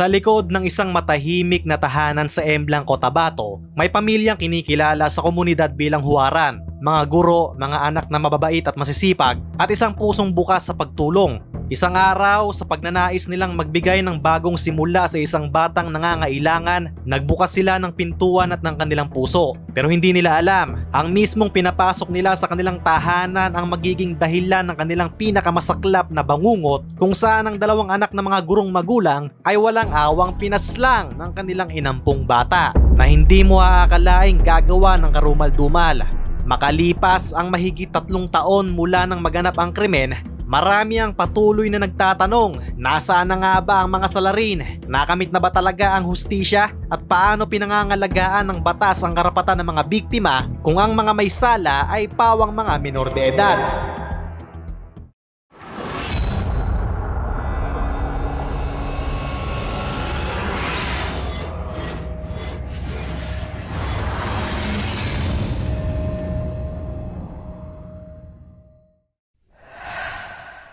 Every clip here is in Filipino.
Sa likod ng isang matahimik na tahanan sa Emblang, Cotabato, may pamilyang kinikilala sa komunidad bilang huwaran, mga guro, mga anak na mababait at masisipag, at isang pusong bukas sa pagtulong. Isang araw, sa pagnanais nilang magbigay ng bagong simula sa isang batang nangangailangan, nagbukas sila ng pintuan at ng kanilang puso. Pero hindi nila alam, ang mismong pinapasok nila sa kanilang tahanan ang magiging dahilan ng kanilang pinakamasaklap na bangungot kung saan ang dalawang anak ng mga gurong magulang ay walang awang pinaslang ng kanilang inampong bata na hindi mo aakalaing gagawa ng karumal-dumal. Makalipas ang mahigit tatlong taon mula nang maganap ang krimen, marami ang patuloy na nagtatanong nasaan na nga ba ang mga salarin? Nakamit na ba talaga ang hustisya? At paano pinangangalagaan ng batas ang karapatan ng mga biktima kung ang mga may sala ay pawang mga minor de edad?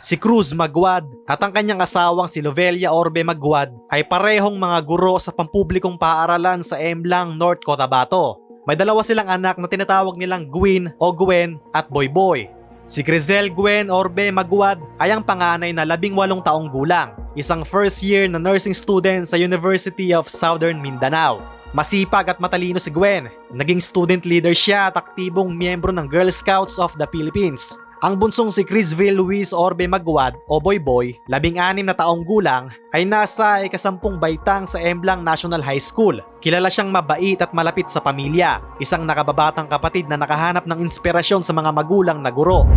Si Cruz Magwad at ang kanyang asawang si Lovelia Orbe Magwad ay parehong mga guro sa pampublikong paaralan sa Emblang, North Cotabato. May dalawa silang anak na tinatawag nilang Gwyn o Gwen at Boy Boy. Si Grizel Gwen Orbe Magwad ay ang panganay na labing walong taong gulang, isang first year na nursing student sa University of Southern Mindanao. Masipag at matalino si Gwen. Naging student leader siya at aktibong miyembro ng Girl Scouts of the Philippines. Ang bunsong si Chrisville Luis Orbe Magwad o Boy Boy, labing anim na taong gulang, ay nasa ikasampung baitang sa Emblang National High School. Kilala siyang mabait at malapit sa pamilya, isang nakababatang kapatid na nakahanap ng inspirasyon sa mga magulang na guro.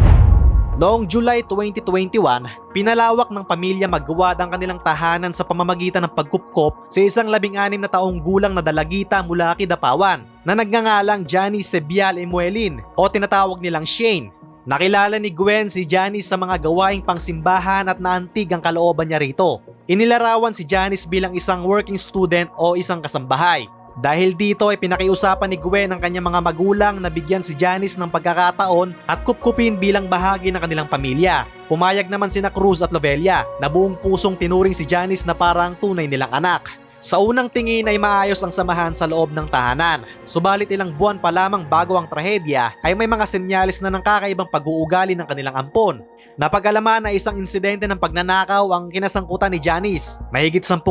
Noong July 2021, pinalawak ng pamilya Magwad ang kanilang tahanan sa pamamagitan ng pagkupkop sa isang labing-anim na taong gulang na dalagita mula Kidapawan na nagngangalang Johnny Sebial Emuelin o tinatawag nilang Shane. Nakilala ni Gwen si Janice sa mga gawaing pangsimbahan at naantig ang kalooban niya rito. Inilarawan si Janice bilang isang working student o isang kasambahay. Dahil dito ay pinakiusapan ni Gwen ang kanyang mga magulang na bigyan si Janice ng pagkakataon at kupkupin bilang bahagi ng kanilang pamilya. Pumayag naman sina Cruz at Lovelia na buong pusong tinuring si Janice na parang tunay nilang anak. Sa unang tingin ay maayos ang samahan sa loob ng tahanan. Subalit ilang buwan pa lamang bago ang trahedya ay may mga senyalis na ng kakaibang pag-uugali ng kanilang ampon. Napag-alaman na isang insidente ng pagnanakaw ang kinasangkutan ni Janice. Mahigit 10,000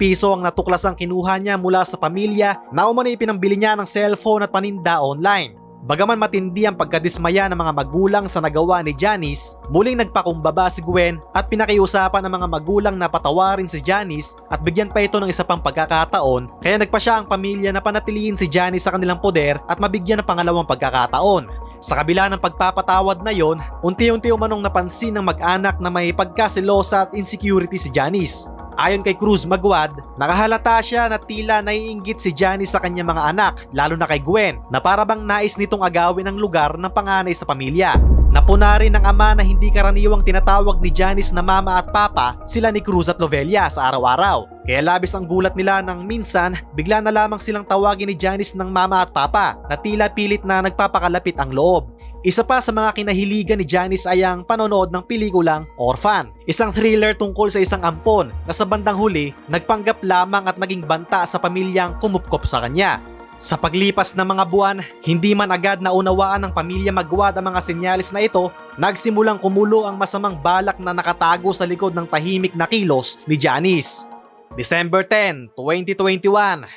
piso ang natuklasang kinuha niya mula sa pamilya na umano'y pinambili niya ng cellphone at paninda online. Bagaman matindi ang pagkadismaya ng mga magulang sa nagawa ni Janice, muling nagpakumbaba si Gwen at pinakiusapan ng mga magulang na patawarin si Janice at bigyan pa ito ng isa pang pagkakataon kaya nagpa siya ang pamilya na panatilihin si Janice sa kanilang poder at mabigyan ng pangalawang pagkakataon. Sa kabila ng pagpapatawad na yon, unti-unti umanong napansin ng mag-anak na may pagkasilosa at insecurity si Janice. Ayon kay Cruz Magwad, nakahalata siya na tila naiinggit si Janice sa kanyang mga anak, lalo na kay Gwen, na para bang nais nitong agawin ang lugar ng panganay sa pamilya. Napuna rin ng ama na hindi karaniwang tinatawag ni Janice na mama at papa sila ni Cruz at Lovelia sa araw-araw. Kaya labis ang gulat nila nang minsan bigla na lamang silang tawagin ni Janice ng mama at papa na tila pilit na nagpapakalapit ang loob. Isa pa sa mga kinahiligan ni Janice ay ang panonood ng pelikulang Orphan. Isang thriller tungkol sa isang ampon na sa bandang huli nagpanggap lamang at naging banta sa pamilyang kumupkop sa kanya. Sa paglipas ng mga buwan, hindi man agad naunawaan ng pamilya Magwad ang mga senyalis na ito, nagsimulang kumulo ang masamang balak na nakatago sa likod ng tahimik na kilos ni Janice. December 10, 2021,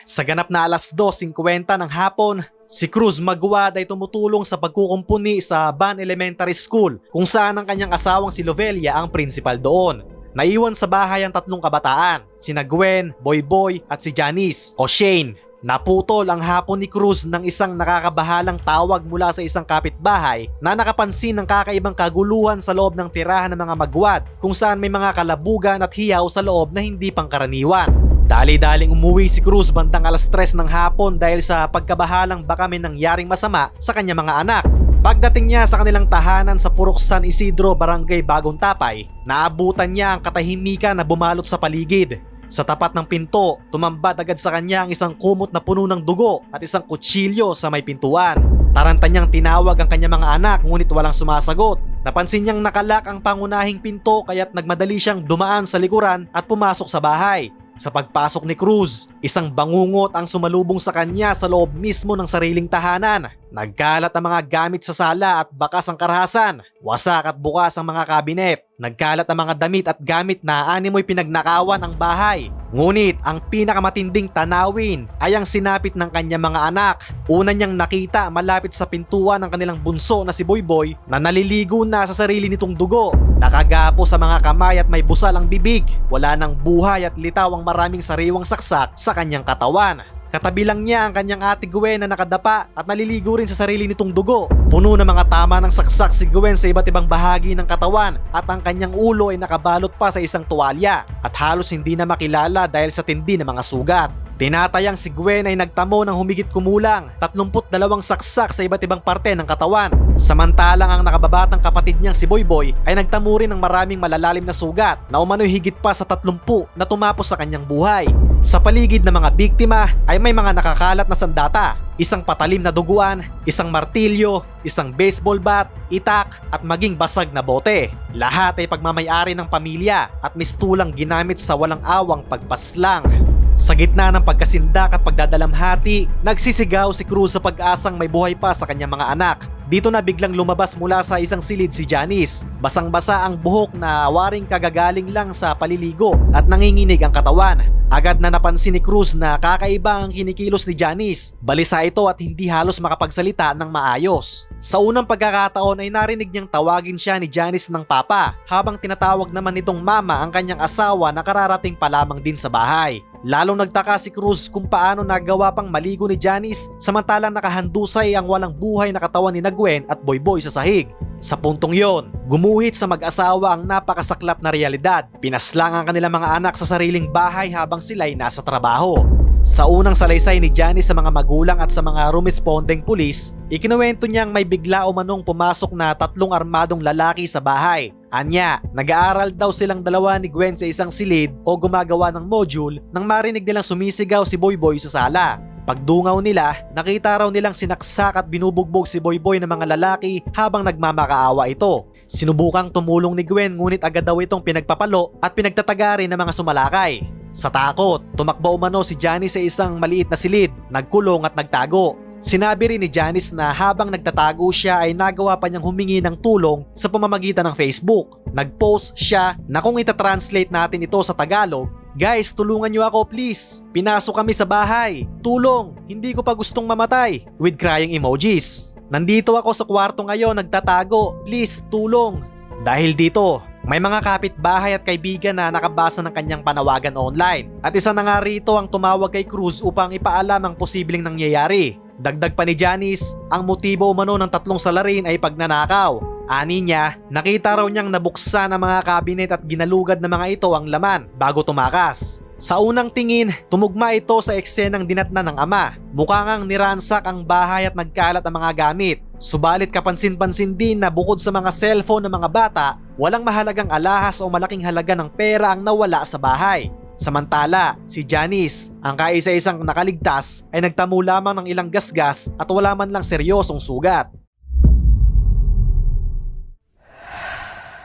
sa ganap na alas 2.50 ng hapon, si Cruz Magwad ay tumutulong sa pagkukumpuni sa Ban Elementary School kung saan ang kanyang asawang si Lovelia ang principal doon. Naiwan sa bahay ang tatlong kabataan, sina Gwen, Boy Boy at si Janice o Shane. Naputol ang hapon ni Cruz ng isang nakakabahalang tawag mula sa isang kapitbahay na nakapansin ng kakaibang kaguluhan sa loob ng tirahan ng mga magwad kung saan may mga kalabugan at hiyaw sa loob na hindi pangkaraniwan. Dali-daling umuwi si Cruz bandang alas 3 ng hapon dahil sa pagkabahalang baka may nangyaring masama sa kanyang mga anak. Pagdating niya sa kanilang tahanan sa Purok San Isidro, Barangay Bagong Tapay, naabutan niya ang katahimikan na bumalot sa paligid. Sa tapat ng pinto, tumambad agad sa kanya ang isang kumot na puno ng dugo at isang kutsilyo sa may pintuan. Taranta niyang tinawag ang kanyang mga anak ngunit walang sumasagot. Napansin niyang nakalak ang pangunahing pinto kaya't nagmadali siyang dumaan sa likuran at pumasok sa bahay. Sa pagpasok ni Cruz, isang bangungot ang sumalubong sa kanya sa loob mismo ng sariling tahanan. Nagkalat ang mga gamit sa sala at bakas ang karahasan. Wasak at bukas ang mga kabinet. Nagkalat ang mga damit at gamit na animoy pinagnakawan ang bahay. Ngunit ang pinakamatinding tanawin ay ang sinapit ng kanyang mga anak. Una niyang nakita malapit sa pintuan ng kanilang bunso na si Boyboy na naliligo na sa sarili nitong dugo. Nakagapo sa mga kamay at may busal ang bibig. Wala nang buhay at litaw ang maraming sariwang saksak sa kanyang katawan. Katabi lang niya ang kanyang ate Gwen na nakadapa at naliligo rin sa sarili nitong dugo. Puno ng mga tama ng saksak si Gwen sa iba't ibang bahagi ng katawan at ang kanyang ulo ay nakabalot pa sa isang tuwalya at halos hindi na makilala dahil sa tindi ng mga sugat. Tinatayang si Gwen ay nagtamo ng humigit kumulang 32 saksak sa iba't ibang parte ng katawan. Samantalang ang nakababatang kapatid niyang si Boyboy ay nagtamo rin ng maraming malalalim na sugat na umano'y higit pa sa 30 na tumapos sa kanyang buhay. Sa paligid ng mga biktima ay may mga nakakalat na sandata, isang patalim na duguan, isang martilyo, isang baseball bat, itak at maging basag na bote. Lahat ay pagmamayari ng pamilya at mistulang ginamit sa walang awang pagpaslang. Sa gitna ng pagkasindak at pagdadalamhati, nagsisigaw si Cruz sa pag-asang may buhay pa sa kanyang mga anak. Dito na biglang lumabas mula sa isang silid si Janice. Basang-basa ang buhok na waring kagagaling lang sa paliligo at nanginginig ang katawan. Agad na napansin ni Cruz na kakaiba ang kinikilos ni Janice. Balisa ito at hindi halos makapagsalita ng maayos. Sa unang pagkakataon ay narinig niyang tawagin siya ni Janice ng papa habang tinatawag naman nitong mama ang kanyang asawa na kararating pa lamang din sa bahay. Lalong nagtaka si Cruz kung paano nagawa pang maligo ni Janice samantalang nakahandusay ang walang buhay na katawan ni Nagwen at Boyboy sa sahig. Sa puntong yon, gumuhit sa mag-asawa ang napakasaklap na realidad. Pinaslang ang kanilang mga anak sa sariling bahay habang sila'y nasa trabaho. Sa unang salaysay ni Janice sa mga magulang at sa mga rumesponding pulis, ikinuwento niyang may bigla o manong pumasok na tatlong armadong lalaki sa bahay. Anya, nag-aaral daw silang dalawa ni Gwen sa isang silid o gumagawa ng module nang marinig nilang sumisigaw si Boyboy sa sala. Pagdungaw nila, nakita raw nilang sinaksak at binubugbog si Boyboy ng mga lalaki habang nagmamakaawa ito. Sinubukang tumulong ni Gwen ngunit agad daw itong pinagpapalo at pinagtatagari ng mga sumalakay. Sa takot, tumakbo umano si Janice sa isang maliit na silid, nagkulong at nagtago. Sinabi rin ni Janice na habang nagtatago siya ay nagawa pa niyang humingi ng tulong sa pamamagitan ng Facebook. Nag-post siya na kung itatranslate natin ito sa Tagalog, Guys, tulungan niyo ako please. Pinasok kami sa bahay. Tulong, hindi ko pa gustong mamatay. With crying emojis. Nandito ako sa kwarto ngayon nagtatago. Please, tulong. Dahil dito, may mga kapitbahay at kaibigan na nakabasa ng kanyang panawagan online. At isa na nga rito ang tumawag kay Cruz upang ipaalam ang posibleng nangyayari. Dagdag pa ni Janice, ang motibo umano ng tatlong salarin ay pagnanakaw. Ani niya, nakita raw niyang nabuksan ang mga kabinet at ginalugad ng mga ito ang laman bago tumakas. Sa unang tingin, tumugma ito sa eksenang dinatna ng ama. Mukha ngang niransak ang bahay at nagkalat ang mga gamit. Subalit kapansin-pansin din na bukod sa mga cellphone ng mga bata, walang mahalagang alahas o malaking halaga ng pera ang nawala sa bahay. Samantala, si Janice, ang kaisa-isang nakaligtas ay nagtamo lamang ng ilang gasgas at wala man lang seryosong sugat.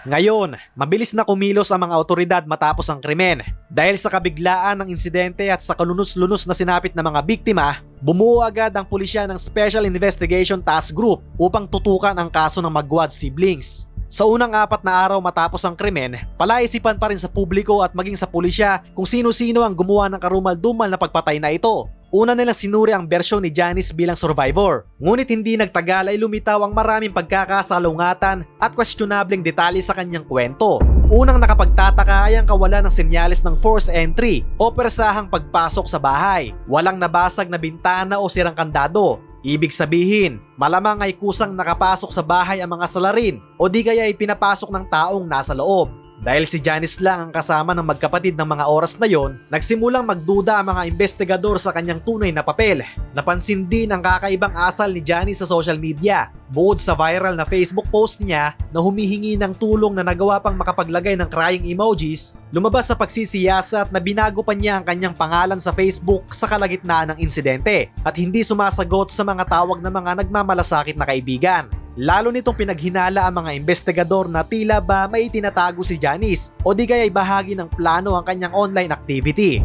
Ngayon, mabilis na kumilos ang mga otoridad matapos ang krimen. Dahil sa kabiglaan ng insidente at sa kalunos-lunos na sinapit ng mga biktima, bumuo agad ang pulisya ng Special Investigation Task Group upang tutukan ang kaso ng Magwad siblings. Sa unang apat na araw matapos ang krimen, palaisipan pa rin sa publiko at maging sa pulisya kung sino-sino ang gumawa ng karumal-dumal na pagpatay na ito. Una nilang sinuri ang bersyon ni Janice bilang survivor. Ngunit hindi nagtagal ay lumitaw ang maraming pagkakasalungatan at questionableng detalye sa kanyang kwento. Unang nakapagtataka ay ang kawalan ng senyales ng force entry o persahang pagpasok sa bahay. Walang nabasag na bintana o sirang kandado. Ibig sabihin, malamang ay kusang nakapasok sa bahay ang mga salarin o di kaya ay pinapasok ng taong nasa loob. Dahil si Janice lang ang kasama ng magkapatid ng mga oras na yon, nagsimulang magduda ang mga investigador sa kanyang tunay na papel. Napansin din ang kakaibang asal ni Janice sa social media. Bukod sa viral na Facebook post niya na humihingi ng tulong na nagawa pang makapaglagay ng crying emojis, lumabas sa pagsisiyasat na binago pa niya ang kanyang pangalan sa Facebook sa kalagitnaan ng insidente at hindi sumasagot sa mga tawag ng mga nagmamalasakit na kaibigan. Lalo nitong pinaghinala ang mga investigador na tila ba may tinatago si Janice o di kaya ay bahagi ng plano ang kanyang online activity.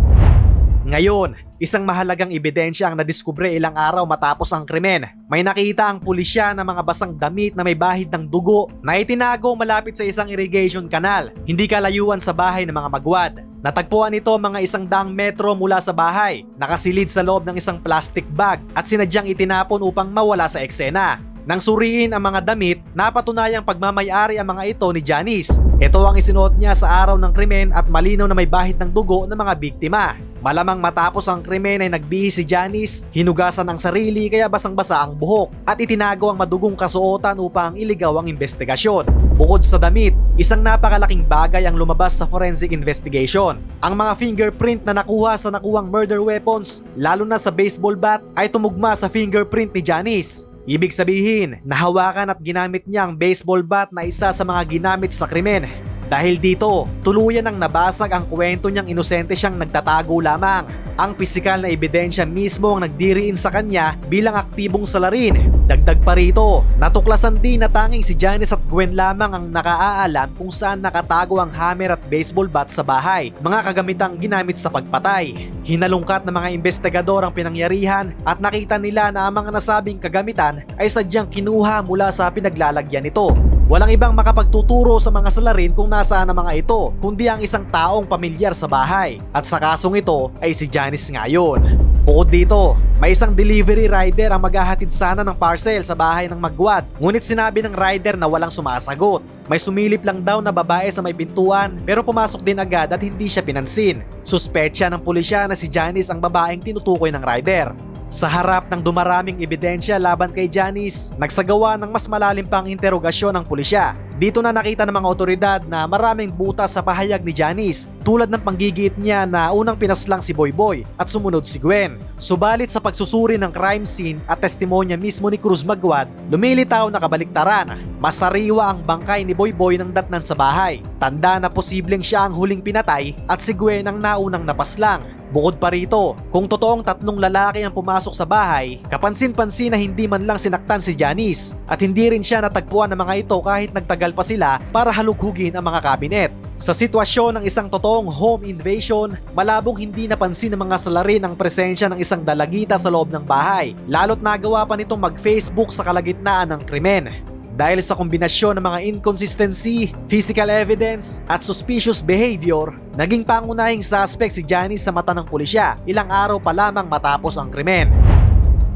Ngayon, isang mahalagang ebidensya ang nadiskubre ilang araw matapos ang krimen. May nakita ang pulisya ng mga basang damit na may bahid ng dugo na itinago malapit sa isang irrigation canal, hindi kalayuan sa bahay ng mga magwad. Natagpuan ito mga isang daang metro mula sa bahay, nakasilid sa loob ng isang plastic bag at sinadyang itinapon upang mawala sa eksena. Nang suriin ang mga damit, napatunayang pagmamayari ang mga ito ni Janice. Ito ang isinuot niya sa araw ng krimen at malinaw na may bahid ng dugo ng mga biktima. Malamang matapos ang krimen ay nagbihis si Janice, hinugasan ang sarili kaya basang-basa ang buhok at itinago ang madugong kasuotan upang iligaw ang investigasyon. Bukod sa damit, isang napakalaking bagay ang lumabas sa forensic investigation. Ang mga fingerprint na nakuha sa nakuhang murder weapons, lalo na sa baseball bat, ay tumugma sa fingerprint ni Janice. Ibig sabihin, nahawakan at ginamit niya ang baseball bat na isa sa mga ginamit sa krimen. Dahil dito, tuluyan ang nabasag ang kwento niyang inosente siyang nagtatago lamang. Ang pisikal na ebidensya mismo ang nagdiriin sa kanya bilang aktibong salarin. Dagdag pa rito, natuklasan din na tanging si Janice at Gwen lamang ang nakaaalam kung saan nakatago ang hammer at baseball bat sa bahay, mga kagamitang ginamit sa pagpatay. Hinalungkat ng mga investigador ang pinangyarihan at nakita nila na ang mga nasabing kagamitan ay sadyang kinuha mula sa pinaglalagyan nito. Walang ibang makapagtuturo sa mga salarin kung nasaan ang mga ito, kundi ang isang taong pamilyar sa bahay. At sa kasong ito ay si Janice ngayon. Bukod dito, may isang delivery rider ang maghahatid sana ng parcel sa bahay ng magwad. Ngunit sinabi ng rider na walang sumasagot. May sumilip lang daw na babae sa may pintuan pero pumasok din agad at hindi siya pinansin. Suspetsya ng pulisya na si Janice ang babaeng tinutukoy ng rider. Sa harap ng dumaraming ebidensya laban kay Janice, nagsagawa ng mas malalim pang interogasyon ng pulisya. Dito na nakita ng mga otoridad na maraming butas sa pahayag ni Janice tulad ng panggigit niya na unang pinaslang si Boy Boy at sumunod si Gwen. Subalit sa pagsusuri ng crime scene at testimonya mismo ni Cruz Magwad, lumilitaw na kabaliktaran. Masariwa ang bangkay ni Boy Boy ng datnan sa bahay. Tanda na posibleng siya ang huling pinatay at si Gwen ang naunang napaslang. Bukod pa rito, kung totoong tatlong lalaki ang pumasok sa bahay, kapansin-pansin na hindi man lang sinaktan si Janice at hindi rin siya natagpuan ng mga ito kahit nagtagal pa sila para halughugin ang mga kabinet. Sa sitwasyon ng isang totoong home invasion, malabong hindi napansin ng mga salarin ang presensya ng isang dalagita sa loob ng bahay, lalo't nagawa pa nitong mag-Facebook sa kalagitnaan ng krimen. Dahil sa kombinasyon ng mga inconsistency, physical evidence at suspicious behavior, naging pangunahing suspect si Janice sa mata ng pulisya ilang araw pa lamang matapos ang krimen.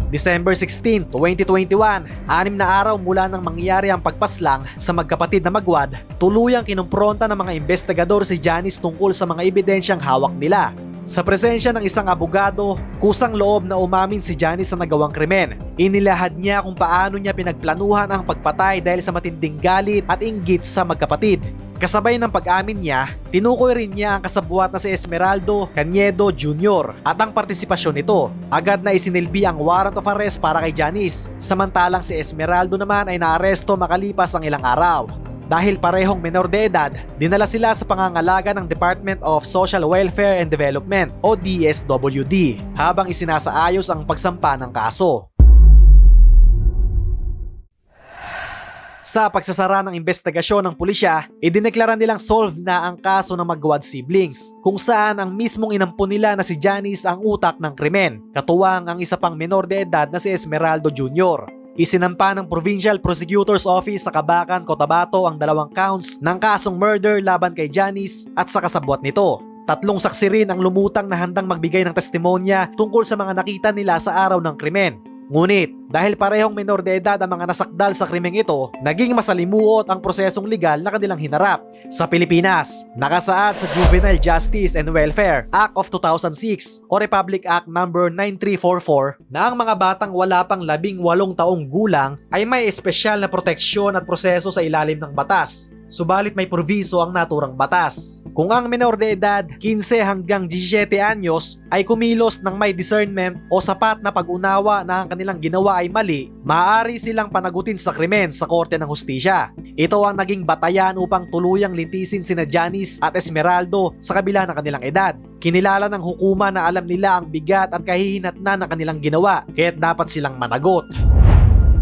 December 16, 2021, anim na araw mula nang mangyari ang pagpaslang sa magkapatid na magwad, tuluyang kinumpronta ng mga investigador si Janice tungkol sa mga ebidensyang hawak nila. Sa presensya ng isang abogado, kusang loob na umamin si Janice sa nagawang krimen. Inilahad niya kung paano niya pinagplanuhan ang pagpatay dahil sa matinding galit at inggit sa magkapatid. Kasabay ng pag-amin niya, tinukoy rin niya ang kasabwat na si Esmeraldo Cañedo Jr. at ang partisipasyon nito. Agad na isinilbi ang warrant of arrest para kay Janice, samantalang si Esmeraldo naman ay naaresto makalipas ang ilang araw. Dahil parehong menor de edad, dinala sila sa pangangalaga ng Department of Social Welfare and Development o DSWD habang isinasaayos ang pagsampa ng kaso. Sa pagsasara ng investigasyon ng pulisya, idineklara nilang solved na ang kaso ng Magwad siblings, kung saan ang mismong inampon nila na si Janice ang utak ng krimen, katuwang ang isa pang menor de edad na si Esmeraldo Jr. Isinampa ng Provincial Prosecutor's Office sa Kabakan, Cotabato ang dalawang counts ng kasong murder laban kay Janice at sa kasabwat nito. Tatlong saksi rin ang lumutang na handang magbigay ng testimonya tungkol sa mga nakita nila sa araw ng krimen. Ngunit, dahil parehong menor de edad ang mga nasakdal sa krimeng ito, naging masalimuot ang prosesong legal na kanilang hinarap. Sa Pilipinas, nakasaad sa Juvenile Justice and Welfare Act of 2006 o Republic Act No. 9344 na ang mga batang wala pang labing walong taong gulang ay may espesyal na proteksyon at proseso sa ilalim ng batas. Subalit may proviso ang naturang batas. Kung ang menor de edad 15 hanggang 17 anyos ay kumilos ng may discernment o sapat na pag-unawa na ang kanilang ginawa ay mali, maaari silang panagutin sa krimen sa korte ng hustisya. Ito ang naging batayan upang tuluyang lintisin sina Janice at Esmeraldo sa kabila ng kanilang edad. Kinilala ng hukuma na alam nila ang bigat at kahihinatnan ng kanilang ginawa, kaya't dapat silang managot.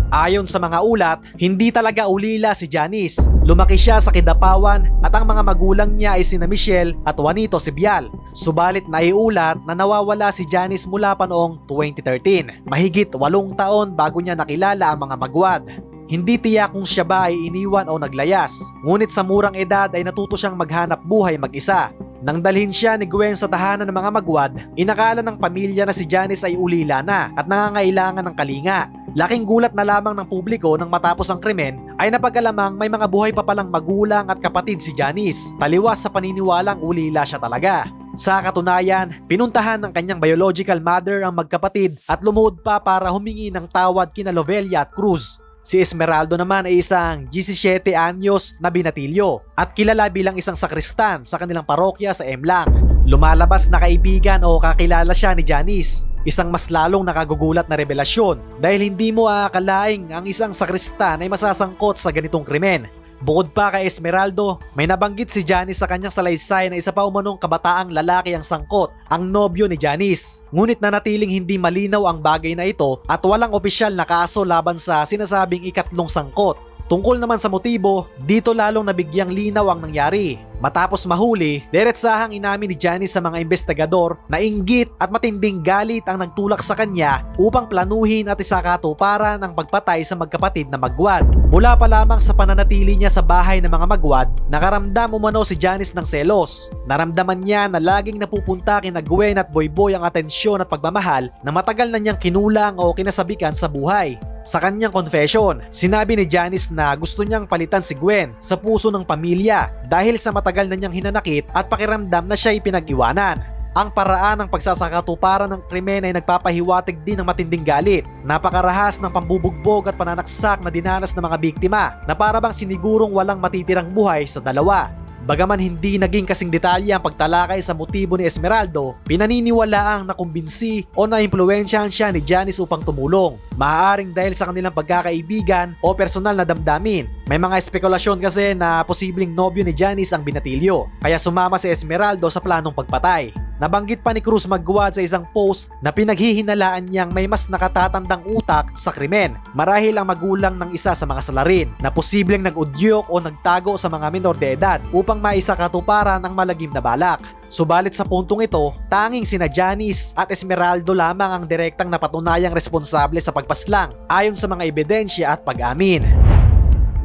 Ayon sa mga ulat, hindi talaga ulila si Janice. Lumaki siya sa Kidapawan at ang mga magulang niya ay sina Michelle at Juanito Sibial. Subalit naiulat na nawawala si Janice mula pa noong 2013. Mahigit walong taon bago niya nakilala ang mga magwad. Hindi tiyak kung siya ba ay iniwan o naglayas. Ngunit sa murang edad ay natuto siyang maghanap buhay mag-isa. Nang dalhin siya ni Gwen sa tahanan ng mga magwad, inakala ng pamilya na si Janice ay ulila na at nangangailangan ng kalinga. Laking gulat na lamang ng publiko nang matapos ang krimen ay napag-alamang may mga buhay pa palang magulang at kapatid si Janice. Taliwas sa paniniwalang ulila siya talaga. Sa katunayan, pinuntahan ng kanyang biological mother ang magkapatid at lumuhod pa para humingi ng tawad kina Lovelia at Cruz. Si Esmeraldo naman ay isang 17 anyos na binatilyo at kilala bilang isang sakristan sa kanilang parokya sa Emlang. Lumalabas na kaibigan o kakilala siya ni Janice. Isang mas lalong nakagugulat na revelasyon dahil hindi mo aakalaing ang isang sakristan ay masasangkot sa ganitong krimen. Bukod pa kay Esmeraldo, may nabanggit si Janice sa kanyang salaysay na isa pa umanong kabataang lalaki ang sangkot, ang nobyo ni Janice. Ngunit nanatiling hindi malinaw ang bagay na ito at walang opisyal na kaso laban sa sinasabing ikatlong sangkot. Tungkol naman sa motibo, dito lalong nabigyang linaw ang nangyari. Matapos mahuli, diretsahang inamin ni Janice sa mga investigador na inggit at matinding galit ang nagtulak sa kanya upang planuhin at isakatuparan ang pagpatay sa magkapatid na magwad. Mula pa lamang sa pananatili niya sa bahay ng mga magwad, nakaramdam umano si Janice ng selos. Naramdaman niya na laging napupunta kina Gwen at Boyboy ang atensyon at pagmamahal na matagal na niyang kinulang o kinasabikan sa buhay. Sa kanyang confession, sinabi ni Janice na gusto niyang palitan si Gwen sa puso ng pamilya dahil sa matagal na niyang hinanakit at pakiramdam na siya ay pinag-iwanan. Ang paraan ng pagsasakatuparan ng krimen ay nagpapahiwatig din ng matinding galit. Napakarahas ng pambubugbog at pananaksak na dinanas ng mga biktima na para bang sinigurong walang matitirang buhay sa dalawa. Bagaman hindi naging kasing detalye ang pagtalakay sa motibo ni Esmeraldo, pinaniniwalaang nakumbinsi o naimpluwensyahan siya ni Janice upang tumulong. Maaaring dahil sa kanilang pagkakaibigan o personal na damdamin. May mga espekulasyon kasi na posibleng nobyo ni Janice ang binatilyo, kaya sumama si Esmeraldo sa planong pagpatay. Nabanggit pa ni Cruz Magwad sa isang post na pinaghihinalaan niyang may mas nakatatandang utak sa krimen marahil ang magulang ng isa sa mga salarin na posibleng nag-udyok o nagtago sa mga minor de edad upang maisakatuparan ang malagim na balak. Subalit sa puntong ito, tanging sina Janice at Esmeraldo lamang ang direktang napatunayang responsable sa pagpaslang ayon sa mga ebidensya at pag-amin.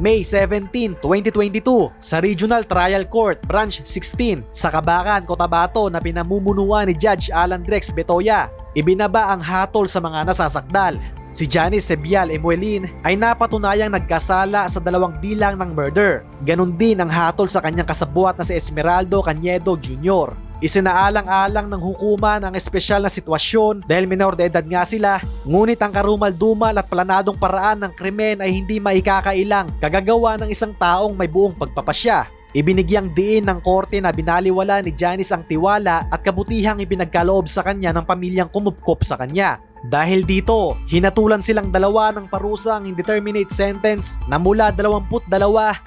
May 17, 2022 sa Regional Trial Court Branch 16 sa Kabakan, Cotabato na pinamumunuan ni Judge Alan Drex Betoya. Ibinaba ang hatol sa mga nasasakdal. Si Janice Sebial Emuelin ay napatunayang nagkasala sa dalawang bilang ng murder. Ganon din ang hatol sa kanyang kasabuat na si Esmeraldo Cañedo Jr. Isinaalang-alang ng hukuma ang espesyal na sitwasyon dahil minor de edad nga sila, ngunit ang karumal-dumal at planadong paraan ng krimen ay hindi maikakailang kagagawa ng isang taong may buong pagpapasya. Ibinigyang diin ng korte na binaliwala ni Janice ang tiwala at kabutihang ipinagkaloob sa kanya ng pamilyang kumupkop sa kanya. Dahil dito, hinatulan silang dalawa ng parusang indeterminate sentence na mula 22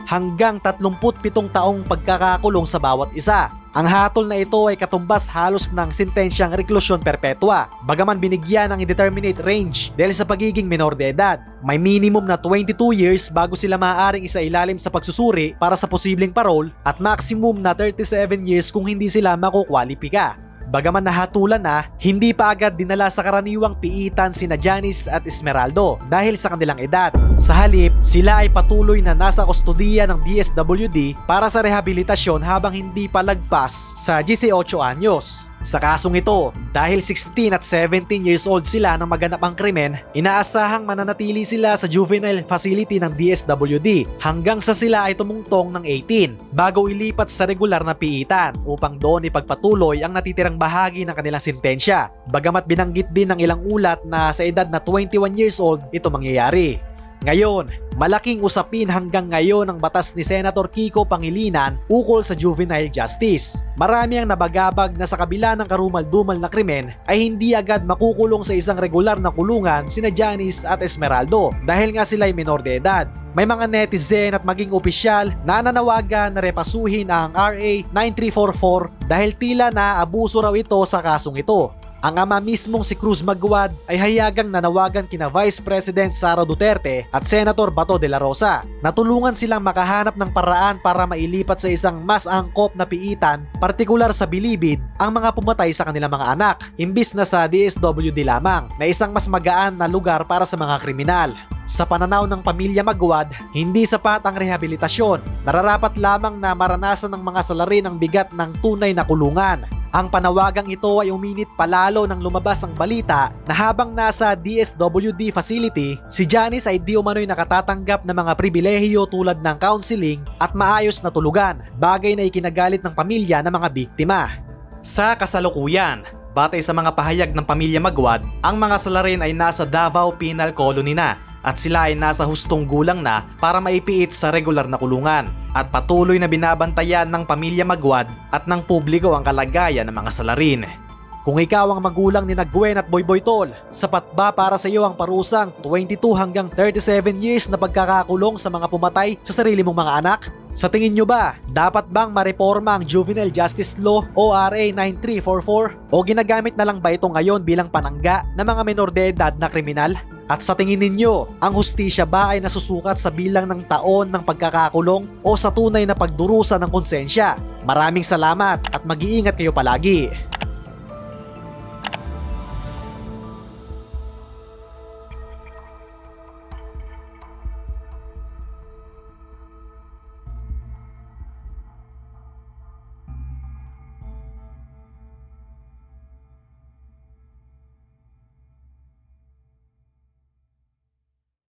hanggang 37 taong pagkakakulong sa bawat isa. Ang hatol na ito ay katumbas halos ng sentensyang reklusyon perpetua, bagaman binigyan ng indeterminate range dahil sa pagiging menor de edad. May minimum na 22 years bago sila maaaring isa ilalim sa pagsusuri para sa posibleng parole at maximum na 37 years kung hindi sila makukwalipika. Bagaman nahatulan na, hindi pa agad dinala sa karaniwang piitan sina Janice at Esmeraldo dahil sa kanilang edad. Sa halip, sila ay patuloy na nasa kustodiya ng DSWD para sa rehabilitasyon habang hindi pa lagpas sa 18 anyos. Sa kasong ito, dahil 16 at 17 years old sila nang maganap ang krimen, inaasahang mananatili sila sa juvenile facility ng DSWD hanggang sa sila ay tumungtong ng 18 bago ilipat sa regular na piitan upang doon ipagpatuloy ang natitirang bahagi ng kanilang sentensya. Bagamat binanggit din ng ilang ulat na sa edad na 21 years old ito mangyayari. Ngayon, malaking usapin hanggang ngayon ang batas ni Senator Kiko Pangilinan ukol sa juvenile justice. Marami ang nabagabag na sa kabila ng karumal-dumal na krimen ay hindi agad makukulong sa isang regular na kulungan sina Janice at Esmeraldo dahil nga sila ay minor de edad. May mga netizen at maging opisyal na nananawagan na repasuhin ang RA 9344 dahil tila na abuso raw ito sa kasong ito. Ang ama mismong si Cruz Magwad ay hayagang nanawagan kina Vice President Sara Duterte at Senator Bato de la Rosa na tulungan silang makahanap ng paraan para mailipat sa isang mas angkop na piitan, partikular sa bilibid, ang mga pumatay sa kanilang mga anak, imbis na sa DSWD lamang na isang mas magaan na lugar para sa mga kriminal. Sa pananaw ng pamilya Magwad, hindi sapat ang rehabilitasyon. Nararapat lamang na maranasan ng mga salarin ang bigat ng tunay na kulungan. Ang panawagang ito ay uminit palalo nang lumabas ang balita na habang nasa DSWD facility, si Janice ay di umano'y nakatatanggap ng mga pribilehiyo tulad ng counseling at maayos na tulugan, bagay na ikinagalit ng pamilya ng mga biktima. Sa kasalukuyan, batay sa mga pahayag ng pamilya Magwad, ang mga salarin ay nasa Davao Penal Colony na at sila ay nasa hustong gulang na para maipiit sa regular na kulungan at patuloy na binabantayan ng pamilya Magwad at ng publiko ang kalagayan ng mga salarin. Kung ikaw ang magulang ni Gwen at Boy Boy Tol, sapat ba para sa iyo ang parusang 22 hanggang 37 years na pagkakakulong sa mga pumatay sa sarili mong mga anak? Sa tingin nyo ba, dapat bang mareforma ang Juvenile Justice Law o RA 9344? O ginagamit na lang ba ito ngayon bilang panangga ng mga menor de edad na kriminal? At sa tingin ninyo, ang hustisya ba ay nasusukat sa bilang ng taon ng pagkakakulong o sa tunay na pagdurusa ng konsensya? Maraming salamat at mag-iingat kayo palagi.